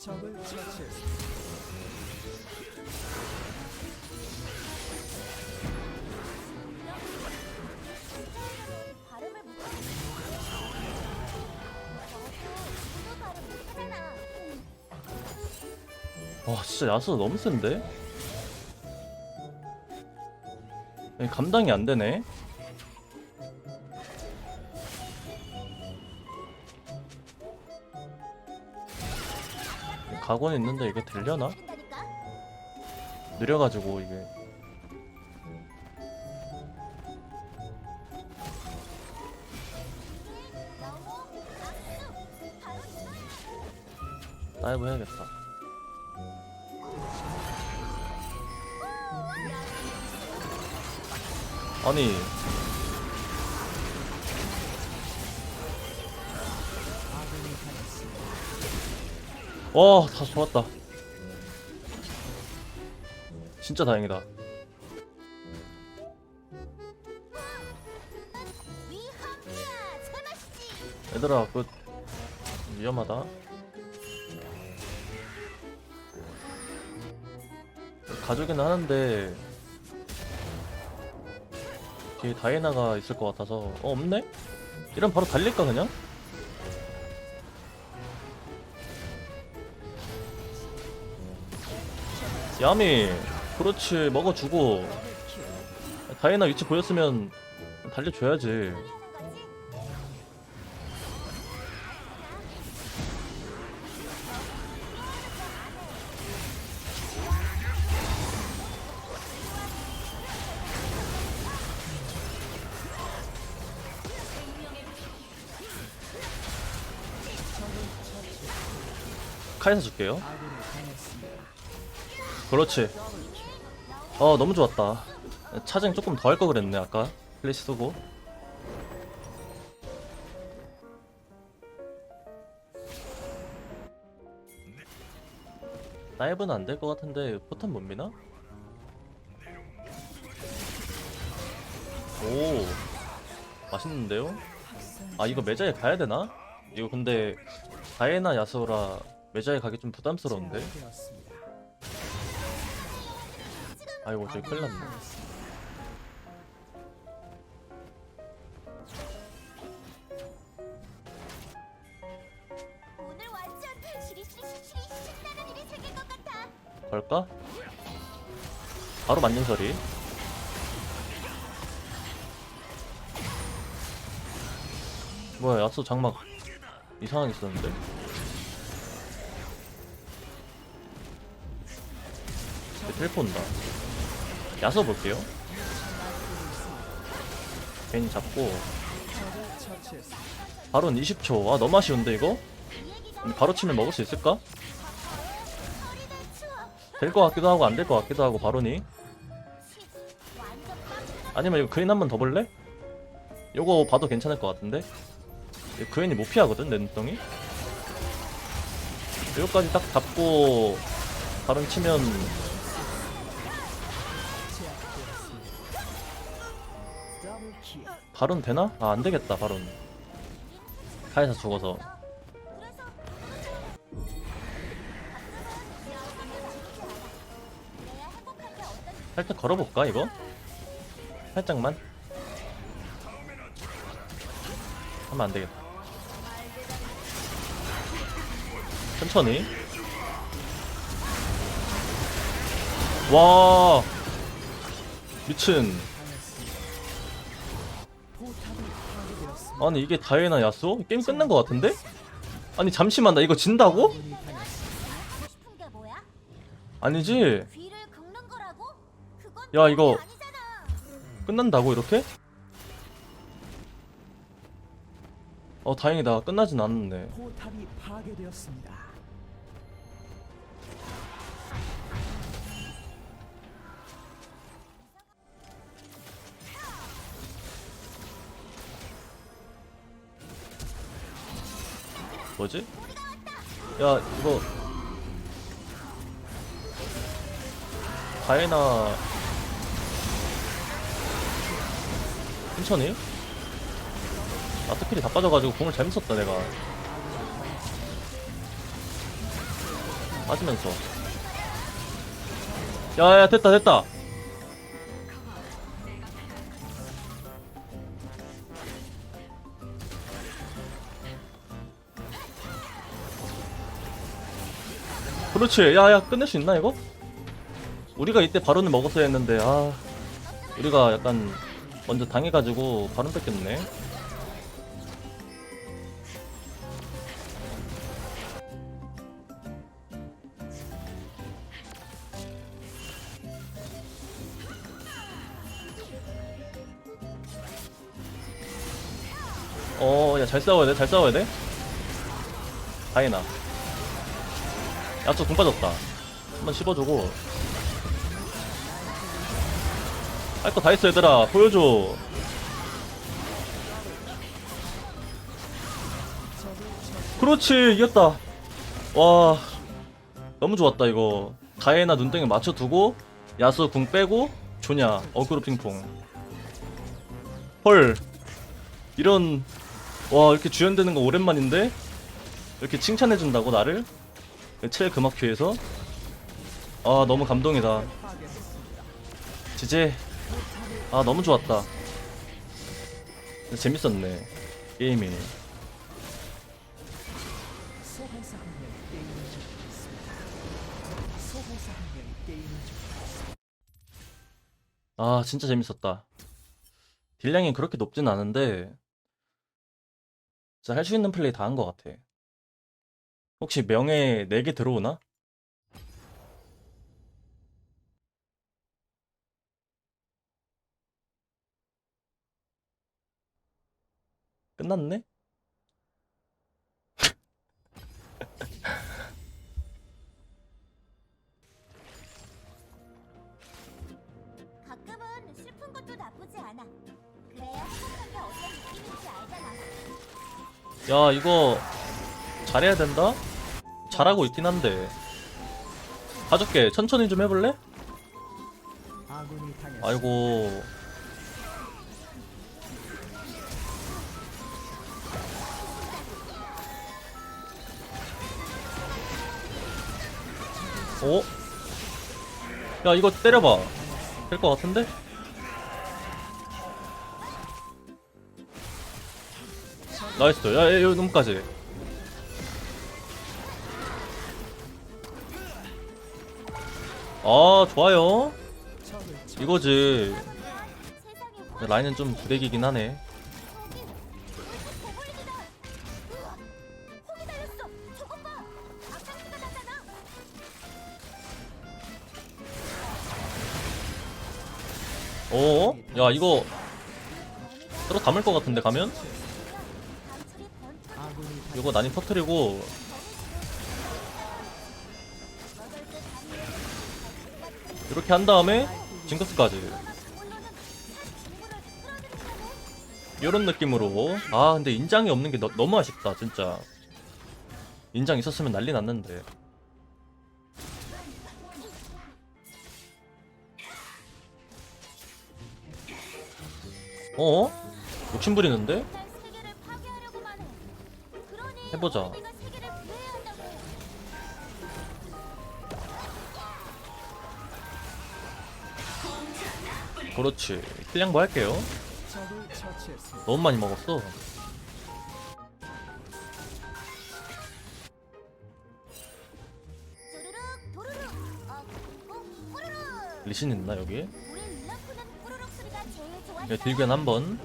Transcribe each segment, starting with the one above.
적을 처치했습니다. 발음을 못 저도 발음 못하잖아. 와 진짜 야수 너무 센데? 아니, 감당이 안 되네. 각오는 있는데 이게? 된다니까? 느려가지고 이게. 다이브 해야겠다. 아니 와, 다 좋았다. 진짜 다행이다. 얘들아, 그 위험하다. 가족이는 하는데 뒤에 다이애나가 있을 것 같아서 어 없네? 이러면 바로 달릴까 그냥? 야미 그렇지 먹어주고 다이애나 위치 보였으면 달려줘야지? 카이사 줄게요. 그렇지 어 너무 좋았다 차징 조금 더 할 거 그랬네 아까 플래시 쓰고 다이브는 안 될 것 같은데 포탄 못 미나? 오 맛있는데요? 아 이거 매자에 가야 되나? 이거 근데 다이애나 야스오라 매자에 가기 좀 부담스러운데? 아이고 저기 큰일 났네 오늘 완전 시리시리시리 신나는 일이 생길 것 같아. 걸까? 바로 만능 소리 뭐야 야수 장막 이상하게 썼는데 네, 텔포 온다 야수 볼게요 괜히 잡고. 바로 20초 아 너무 아쉬운데 이거? 바로 치면 먹을 수 있을까? 될 것 같기도 하고 안 될 것 같기도 하고 바로니. 아니면 이거 그린 한 번 더 볼래? 요거 봐도 괜찮을 것 같은데 그린이 못 피하거든 내 눈덩이 요거까지 딱 잡고 바론 치면 바론 되나? 아 안되겠다 바론 카에사 죽어서. 살짝 걸어볼까 이거? 살짝만? 하면 안되겠다. 천천히. 와! 미친 아니 이게 다이애나 야수? 게임 끝난 것 같은데? 아니 잠시만 나 이거 진다고? 아니지 야, 이거-. 끝난다고 이렇게? 어 다행이다 끝나진 않았네 뭐지? 야 이거. 다이애나 천천히? 아 스킬이 다 빠져가지고 공을 잘못 썼다 내가. 빠지면서. 야야 됐다 됐다 그렇지 야야 끝낼 수 있나 이거? 우리가 이때 바론을 먹었어야 했는데 아 우리가 약간 먼저 당해가지고 바론 뺏겼네 어, 야, 잘 싸워야 돼, 잘 싸워야 돼. 다이나. 야채 공 빠졌다. 한번 씹어주고. 할 거 다 했어, 얘들아. 보여줘. 그렇지, 이겼다. 와, 너무 좋았다, 이거. 다이나 눈덩이 맞춰두고, 야수 궁 빼고, 조냐, 어그로 핑퐁. 헐. 이런 와 이렇게 주연되는 거 오랜만인데 이렇게 칭찬해준다고 나를 최애 금화큐에서? 아 너무 감동이다. 지제 아 너무 좋았다. 재밌었네 게임이. 아 진짜 재밌었다. 딜량이 그렇게 높진 않은데 진짜 할 수 있는 플레이 다 한 것 같아 혹시 명예 4개 들어오나? 끝났네? 가끔은 슬픈 것도 나쁘지 않아. 그래야 행복한 게 어떤 느낌인지 알잖아. 야 이거 잘해야 된다? 잘하고 있긴 한데 가줄게 천천히 좀 해볼래? 아이고 어? 야 이거 때려봐 될 것 같은데? 나이스 야, 야 여기 놈까지 아 좋아요 이거지 라인은 좀 부대기긴 하네 나잖아. 어? 야 이거 서로 감을 것 같은데 가면? 이거 난이 터트리고 이렇게 한 다음에 징크스까지 이런 느낌으로 아 근데 인장이 없는 게 너, 너무 아쉽다 진짜 인장 있었으면 난리 났는데 어? 욕심 부리는데? 일단 세계를 파괴하려고만 해. 그러니 해보자. 그렇지 필량부 할게요 적을 처치했습니다. 너무 많이 먹었어 리신 있나 여기? 네, 딜견 한번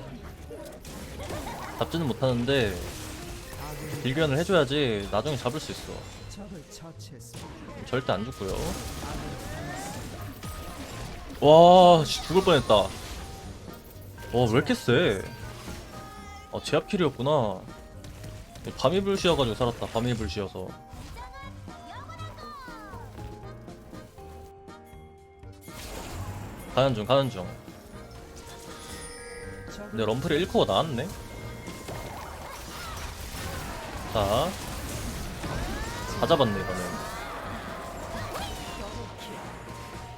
잡지는 못하는데 딜견을 해줘야지 나중에 잡을 수 있어. 절대 안 죽고요. 와 씨, 죽을 뻔했다. 와왜 이렇게 세? 아 제압킬이었구나. 밤이 불씨여가지고 살았다 밤이 불씨여서. 가는 중 가는 중. 근데 럼플이 1코어 나왔네? 자. 다 잡았네 이거는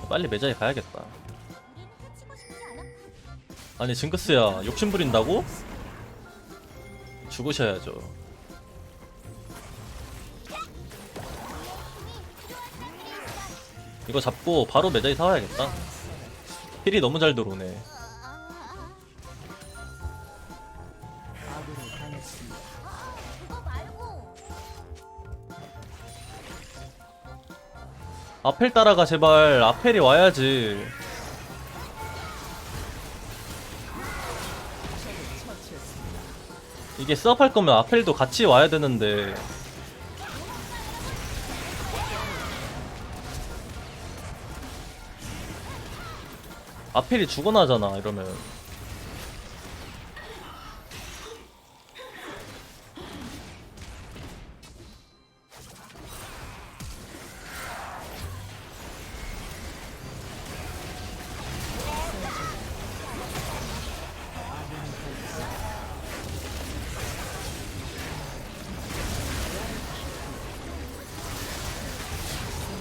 빨리 매장에 가야겠다 아니 징크스야 욕심 부린다고? 죽으셔야죠 이거 잡고 바로 매자이 사와야겠다. 힐이 너무 잘 들어오네. 아펠 따라가 제발. 아펠이 와야지. 이게 수업할 거면 아펠도 같이 와야 되는데. 아펠이 죽어나잖아 이러면.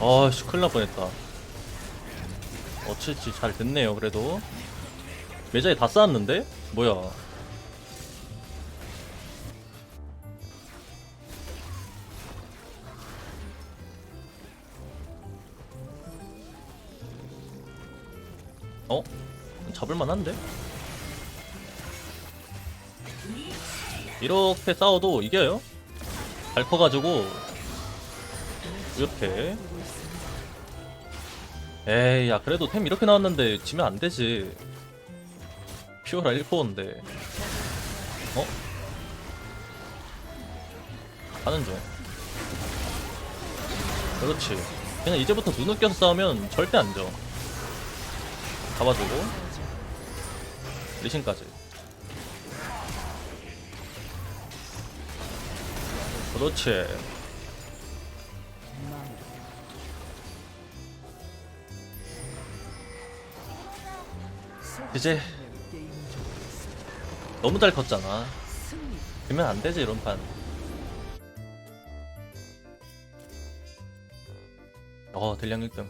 아씨 큰일 날 뻔했다 어찌지 잘 됐네요 그래도 매자에 다 쌓았는데? 뭐야 어? 잡을만한데? 이렇게 싸워도 이겨요 잘 커가지고 이렇게. 에이 야 그래도 템 이렇게 나왔는데 지면 안 되지. 피오라 1코어인데. 어? 가는 중. 그렇지. 그냥 이제부터 눈을 껴서 싸우면 절대 안져 잡아주고. 리신까지. 그렇지 이제. 너무 잘 컸잖아. 되면 안 되지 이런 판. 어 델량 1등.